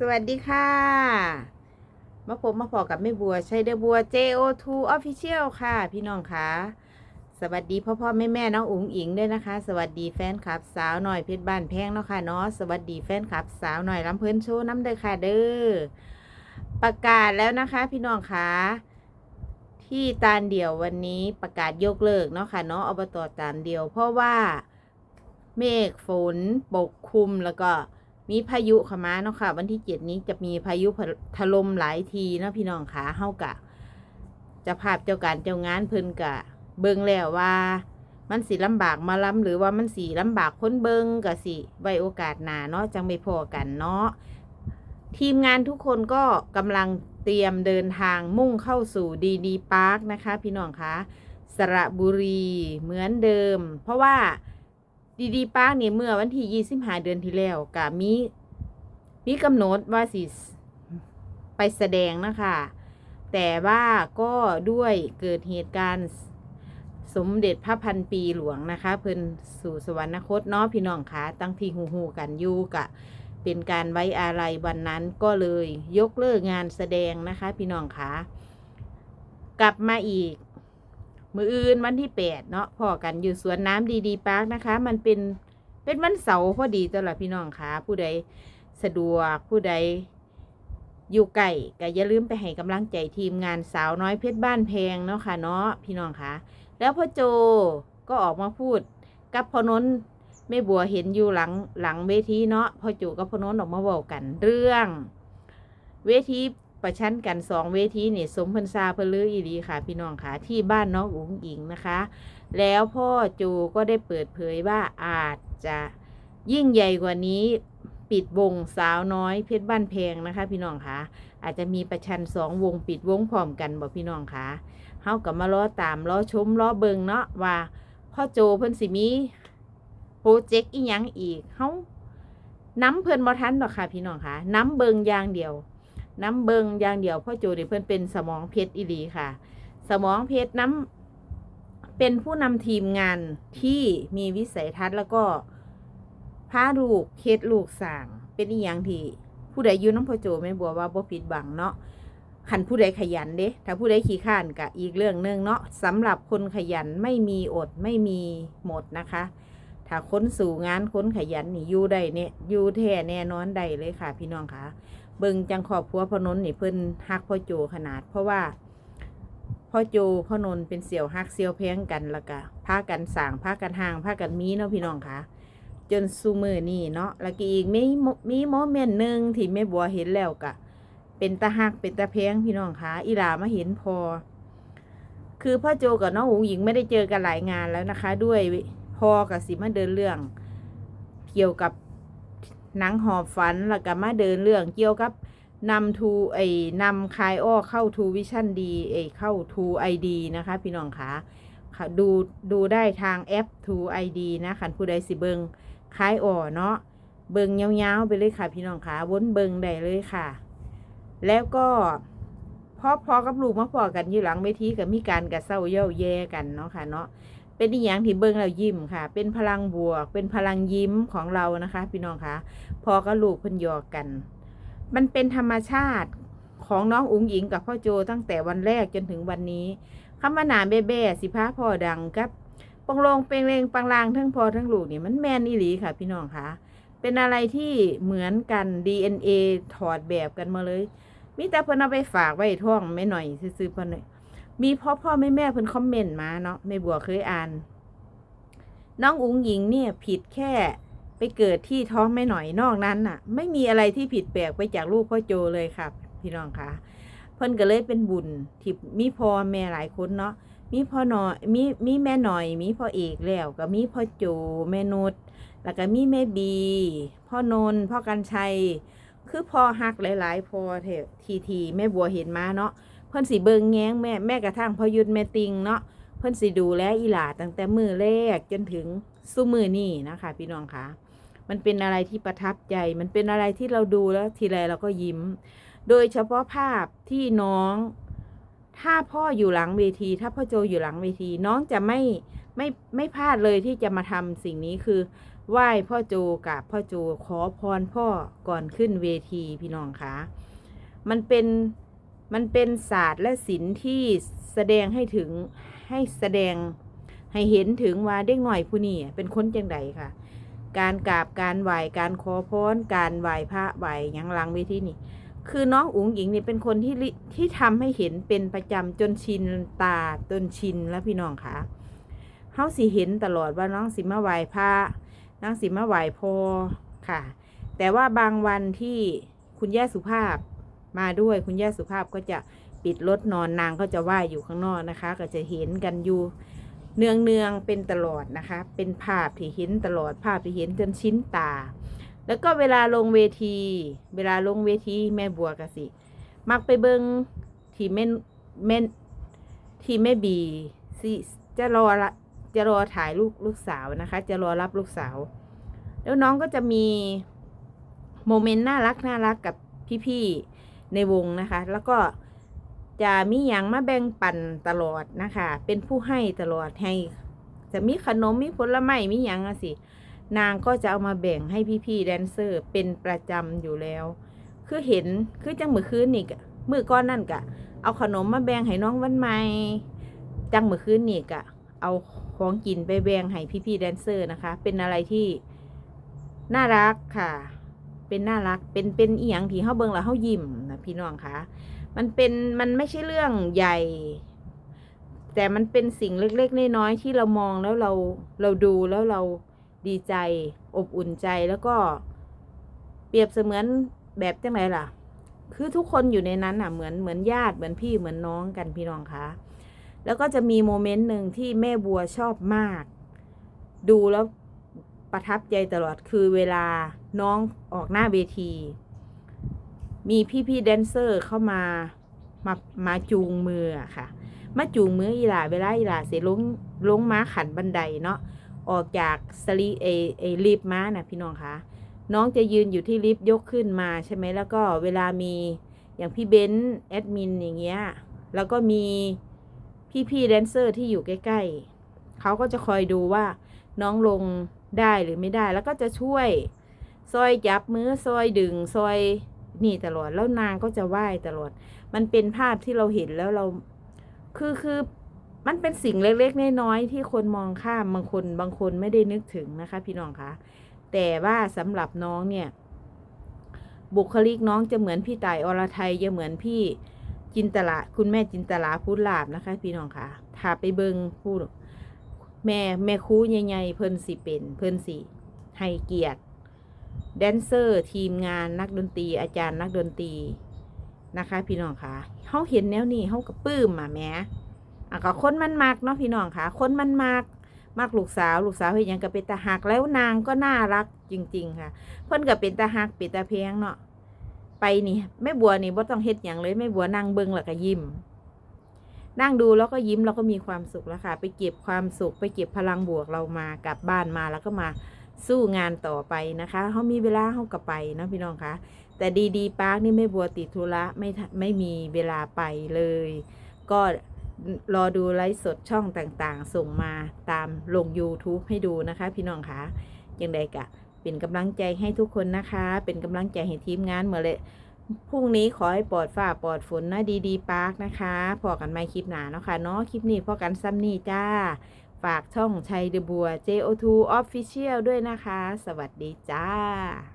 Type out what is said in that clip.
สวัสดีค่ะ มาพบมาพอกับแม่บัวชัยเดบัว JO2 Official ค่ะ พี่น้องค่ะ สวัสดีพ่อพ่อแม่แม่น้องอุ๋งอิงด้วยนะคะ สวัสดีแฟนคลับสาวหน่อยเพชรบ้านแพงเนาะค่ะเนาะสวัสดีแฟนคลับสาวหน่อยลำเพลินโชว์น้ำเด้อค่ะเด้อประกาศแล้วนะคะ พี่น้องค่ะที่ตาลเดียววันนี้ประกาศยกเลิกเนาะค่ะเนาะอบตตาลเดียว เพราะว่าเมฆฝนปกคลุมแล้วก็ มีพายุขมาเนาะค่ะ วันที่เจ็ดนี้จะมีพายุถล่มหลายทีเนาะพี่น้องขาเฮากะจะภาพเจ้าการเจ้างานเพิ่นกะ เบิ่งแล้วว่า มันสิลำบากมาล้ำหรือว่ามันสีลำบากคนเบิงกะสิไว้โอกาสหนาเนาะจังไม่พอกันเนาะทีมงานทุกคนก็กำลังเตรียมเดินทางมุ่งเข้าสู่ดีดีพาร์คนะคะ พี่น้องคะสระบุรีเหมือนเดิม เพราะว่า ดีดีพาร์คนี่เมื่อวันที่ยี่สิบห้าเดือนที่แล้วกะมีมีกำหนดว่าสิไปแสดงนะคะ แต่ว่าก็ด้วยเกิดเหตุการณ์สมเด็จพระพันปีหลวงนะคะ เพิ่นสู่สวรรคตเนาะพี่น้องคะตั้งที่หูหูกันอยู่กะ เป็นการไว้อาลัยวันนั้นก็เลยยกเลิกงานแสดงนะคะ พี่น้องคะกลับมาอีก มืออื่นวันที่แปดเนาะพอกันอยู่สวนน้ำดีดีปาร์คนะคะ มันเป็นเป็นวันเสาร์พอดีตลอดพี่น้องคะผู้ใดสะดวกผู้ใดอยู่ไก่ก็อย่าลืมไปให้กำลังใจทีมงานสาวน้อยเพชรบ้านแพงเนาะค่ะเนาะพี่น้องคะแล้วพ่อโจก็ออกมาพูดกับพ่อนนท์แม่บัวเห็นอยู่หลังหลังเวทีเนาะพ่อจูกับพอน้นออกมาบอกกันเรื่อง เวที ประชันกันสองเวทีนี่สมพันซาเพลืออีดีค่ะ พี่น้องค่ะที่บ้านน้องอุ๋งอิงนะคะ แล้วพ่อจูก็ได้เปิดเผยว่าอาจจะยิ่งใหญ่กว่านี้ปิดวงสาวน้อยเพชรบ้านแพงนะคะ พี่น้องค่ะอาจจะมีประชันสองวงปิดวงพร้อมกันบอกพี่น้องค่ะเฮากับมาล้อตามล้อชมล้อเบิงเนาะว่าพ่อโจเพิ่นสิมีโปรเจกต์อีหยังอีกเฮาน้ำเพิ่นบ่ทันดอกค่ะ พี่น้องค่ะน้ำเบิงอย่างเดียว น้ำเบิงอย่างเดียวพ่อโจนี่เพิ่นเป็นสมองเพชรอีหลีค่ะ สมองเพชรน้ำเป็นผู้นำทีมงานที่มีวิสัยทัศน์แล้วก็พาลูกเฮ็ดลูกสร้างเป็นอีหยังที่ผู้ใดยู่น้ำพ่อโจแม่บัวว่าบ่ผิดบังเนาะขันผู้ใดขยันเด้ถ้าผู้ใดขี้ข้านก็อีกเรื่องหนึงเนาะสำหรับคนขยันไม่มีอดไม่มีหมดนะคะ ถ้าค้นสู่งานค้นขยันนี่อยู่ได้เนี่ยอยู่แท้แน่นอนได้เลยค่ะ พี่น้องค่ะ เบิ่งจังขอบพัวพอนนท์นี่เพิ่นฮักพ่อโจขนาด เพราะว่าพ่อโจพ่อนนท์เป็นเสี่ยวฮักเสี่ยวแพงกันแล้วก็พากันสร้างพากันห่างพากันมีเนาะพี่น้องค่ะ จนซูมือนี่เนาะแล้วก็อีกมีมีโมเมนต์หนึ่งที่แม่บัวเห็นแล้วกะเป็นตาหักเป็นตาแพงพี่น้องค่ะอีหลามาเห็นพอ คือพ่อโจกับน้องอุ๋งหญิงไม่ได้เจอกันหลายงานแล้วนะคะ ด้วยพอกับสิมาเดินเรื่อง เกี่ยวกับ หนังหอบฝันแล้วก็มาเดินเรื่องเกี่ยวกับนำทูไอ้นำคายอ้อเข้าทูวิชั่นดีไอ้เข้าทูไอดีนะคะ พี่น้องคะค่ะดูดูได้ทางแอปทูไอดีนะคันผู้ใดสิเบิงคายอ้อเนาะเบิงยาวๆไปเลยค่ะ พี่น้องคะวนเบิงได้เลยค่ะ แล้วก็พอพอกับลูกมาพอกันอยู่หลังเวทีกับมีการกระเซ้าเย้าแย่กันเนาะค่ะเนาะ เป็นอีหยังที่เบิ่งแล้วยิ้มค่ะ เป็นพลังบวก เป็นพลังยิ้มของเรานะคะ พี่น้องคะพอกับลูกพิ่นยอกกัน มันเป็นธรรมชาติของน้องอุ๋งอิงกับพ่อโจตั้งแต่วันแรกจนถึงวันนี้คำว่าหนาเบ้เบ้สิพาพ่อดังกับปองลงเปลงเลงปังลางทั้งพ่อทั้งลูกนี่มันแมนอีหลีค่ะ พี่น้องคะเป็นอะไรที่เหมือนกัน DNA ถอดแบบกันมาเลย มีแต่เพิ่นเอาไปฝากไว้ท้องไม่หน่อยซื้อๆเพิ่นน่ะ มีพ่อพ่อแม่แม่เพิ่นคอมเมนต์มาเนาะแม่บัวเคยอ่าน น้องอุ๋งหญิงเนี่ยผิดแค่ไปเกิดที่ท้องแม่หน่อยนอกนั้นน่ะ ไม่มีอะไรที่ผิดแปลกไปจากลูกพ่อโจเลยครับพี่น้องคะเพิ่นก็เลยเป็นบุญที่มีพ่อแม่หลายคนเนาะมีพ่อหน่อยมีมีแม่หน่อย มีพ่อเอกแล้วก็มีพ่อโจแม่นุชแล้วก็มีแม่บี พ่อนนพ่อกันชัย คือพ่อฮักหลาย ๆพ่อเทีทีแม่บัวเห็นมาเนาะ พิ่นสิเบิงแง้งแม่แม่กระทั่งพอยุดแม่ติงเนาะเพิ่นสิดูแลอีหลาตั้งแต่มือแรกจนถึงสู้มือนี่นะคะพี่น้องคะมันเป็นอะไรที่ประทับใจ มันเป็นอะไรที่เราดูแล้วทีไรเราก็ยิ้ม โดยเฉพาะภาพที่น้อง ถ้าพ่ออยู่หลังเวที ถ้าพ่อโจอยู่หลังเวที น้องจะไม่ไม่ไม่พลาดเลยที่จะมาทำสิ่งนี้คือไหว้พ่อโจกับพ่อโจขอพรพ่อก่อนขึ้นเวทีพี่น้องคะมันเป็น มันเป็นศาสตร์และศิลป์ที่แสดงให้ถึงให้แสดงให้เห็นถึงว่าเด็กหน่อยผู้นี้เป็นคนจังใดค่ะ การกราบการไหว้การขอพรการไหว้พระไหว้ยังลังเวทีนี่ คือน้องอุ๋งอิงนี่เป็นคนที่ที่ทำให้เห็นเป็นประจำจนชินตาจนชินแล้วพี่น้องค่ะเฮาสิเห็นตลอดว่าน้องสิมาไหว้พระน้องสิมาไหว้พอค่ะ แต่ว่าบางวันที่คุณย่าสุภาพ มาด้วยคุณย่าสุภาพก็จะปิดรถนอนนางก็จะไหว้อยู่ข้างนอกนะคะ ก็จะเห็นกันอยู่เนืองเนืองๆเป็นตลอดนะคะ เป็นภาพที่เห็นตลอดภาพที่เห็นจนชิ้นตา แล้วก็เวลาลงเวที เวลาลงเวทีแม่บัวกะสิ มักไปเบิงที่แม่แม่ที่แม่บีสิจะรอละจะรอถ่ายลูกลูกสาวนะคะ จะรอรับลูกสาว แล้วน้องก็จะมีโมเมนต์น่ารักน่ารักกับพี่ๆ ในวงนะคะ แล้วก็จะมีอย่างมาแบ่งปันตลอดนะคะ เป็นผู้ให้ตลอดให้ จะมีขนมมีผลไม้มีอย่างอะสิ นางก็จะเอามาแบ่งให้พี่ๆแดนเซอร์เป็นประจำอยู่แล้ว คือเห็นคือจังมือคืนนี่กะมือก้อนนั่นกะ เอาขนมมาแบ่งให้น้องวันใหม่จังมือคืนนี่กะ เอาของกินไปแบ่งให้พี่ๆแดนเซอร์นะคะ เป็นอะไรที่น่ารักค่ะ เป็นน่ารักเป็นเป็นเอียงที่เฮาเบิ่งแล้วเฮายิ้ม พี่น้องคะมันเป็นมันไม่ใช่เรื่องใหญ่ แต่มันเป็นสิ่งเล็กๆน้อยๆที่เรามองแล้วเราเราดูแล้วเราดีใจ อบอุ่นใจแล้วก็ เปรียบเสมือนแบบจังไรล่ะ คือทุกคนอยู่ในนั้นอะเหมือนเหมือนญาติเหมือนพี่เหมือนน้องกันพี่น้องคะแล้วก็จะมีโมเมนต์หนึ่งที่แม่บัวชอบมาก ดูแล้วประทับใจตลอดคือเวลาน้องออกหน้าเวที มีพี่ๆแดนเซอร์เข้ามามามาจูงมืออะค่ะ มาจูงมืออีหลาเวลาอีหลาเสียลงลงม้าขันบันไดเนาะออกจากสลีเอเอลิฟม้านะพี่น้องคะน้องจะยืนอยู่ที่ลิฟต์ยกขึ้นมาใช่ไหมแล้วก็เวลามีอย่างพี่เบนซ์แอดมินอย่างเงี้ยแล้วก็มีพี่ๆแดนเซอร์ที่อยู่ใกล้ๆเขาก็จะคอยดูว่าน้องลงได้หรือไม่ได้ แล้วก็จะช่วยซอยจับมือซอยดึงซอย นี่ตลอดแล้วนางก็จะไหว้ตลอด มันเป็นภาพที่เราเห็นแล้วเรา คือคือมันเป็นสิ่งเล็กๆน้อยๆที่คนมองข้ามบางคนบางคนไม่ได้นึกถึงนะคะ พี่น้องคะแต่ว่าสำหรับน้องเนี่ย บุคลิกน้องจะเหมือนพี่ต่ายอรไทยจะเหมือนพี่จินตลาคุณแม่จินตลาพูดลาบนะคะ พี่น้องคะถ้าไปเบิงพูดแม่แม่คูใหญ่ๆเพิ่นสิเป็น เพิ่นสิให้เกียรติ แดนเซอร์ ทีมงานนักดนตรี อาจารย์นักดนตรีนะคะ พี่น้องคะเขาเห็นแนวนี้เขาก็ปื้มอะแม่อะก็คนมันมักเนาะพี่น้องคะคนมันมักมักลูกสาว ลูกสาวเฮ็ดหยังก็เป็นตาหักแล้วนางก็น่ารักจริง ๆ ค่ะ เพิ่นก็เป็นตาหักเป็นตาแพงเนาะไปนี่แม่บัวนี่บ่ต้องเฮ็ดหยังเลยแม่บัวนั่งเบิ่งแล้วก็ยิ้มนั่งดูแล้วก็ยิ้มแล้วก็มีความสุขแล้วค่ะ ไปเก็บความสุข ไปเก็บพลังบวกเรามากลับบ้านมาแล้วก็มา สู้งานต่อไปนะคะเขามีเวลาเขาก็ไปนะพี่น้องคะแต่ดีดีปาร์คนี่ไม่บัวติดธุระไม่ไม่มีเวลาไปเลย ก็รอดูไลฟ์สดช่องต่างๆ ส่งมาตามลง YouTube ให้ดูนะคะ พี่น้องคะยังไงกะเป็นกำลังใจให้ทุกคนนะคะ เป็นกำลังใจให้ทีมงานเหมือนเลยพรุ่งนี้ขอให้ปลอดฝ่าปลอดฝนนะดีดีปาร์คนะคะพอกันไม่คลิปหนาเนาะค่ะเนาะคลิปนี้พอกันซ้ำนี่จ้า ฝากช่องชัยเดอบัว JO2 Official ด้วยนะคะ สวัสดีจ้า